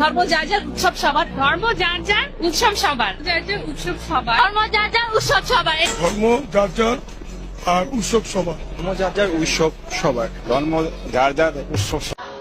ধর্ম যার যার উৎসব সবার। ধর্ম যার যার উৎসব সবার। যার যার উৎসব সবার। ধর্ম যার যার উৎসব সবার। ধর্ম যার যার আর উৎসব সবার। ধর্ম যার যার উৎসব সবার। ধর্ম যার যার উৎসব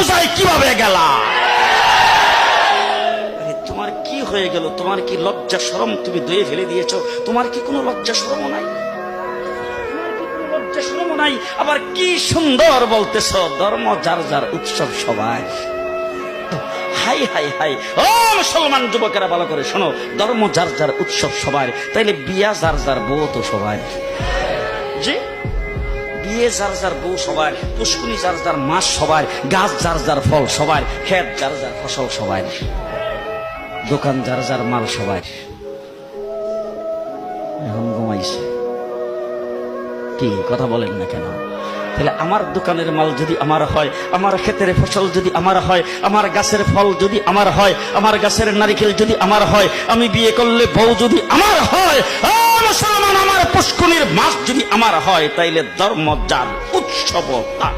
পূজায় কীভাবে গেলা? তোমার কি হয়ে গেল? তোমার কি লজ্জা শরম তুমি দয়ে ফেলে দিয়েছ? তোমার কি কোনো লজ্জা শরম নাই? লজ্জা নাই? আবার কি সুন্দর বলতেছ, ধর্ম যার যার উৎসব সবাই। High high high. ও, মুসলমান যুবকেরা, ভালো করে শোনো। ধর্ম যার যার উৎসব সবার তাইলে বিয়া যার যার বউ তো সবার জি? বিয়ে যার যার বউ সবার পুষ্কুনি যার যার মাস সবার, গাছ যার যার ফল সবার, ক্ষেত যার যার ফসল সবার, দোকান যার যার মাল সবার। এখন ঘুমাইছে। কি কথা বলেন না কেন? তাহলে আমার দোকানের মাল যদি আমার হয়, আমার ক্ষেতের ফসল যদি আমার হয়, আমার গাছের ফল যদি আমার হয়, আমার গাছের নারিকেল যদি আমার হয়, আমি বিয়ে করলে বউ যদি আমার হয় যদি আমার হয় তাইলে ধর্ম যার উৎসব তার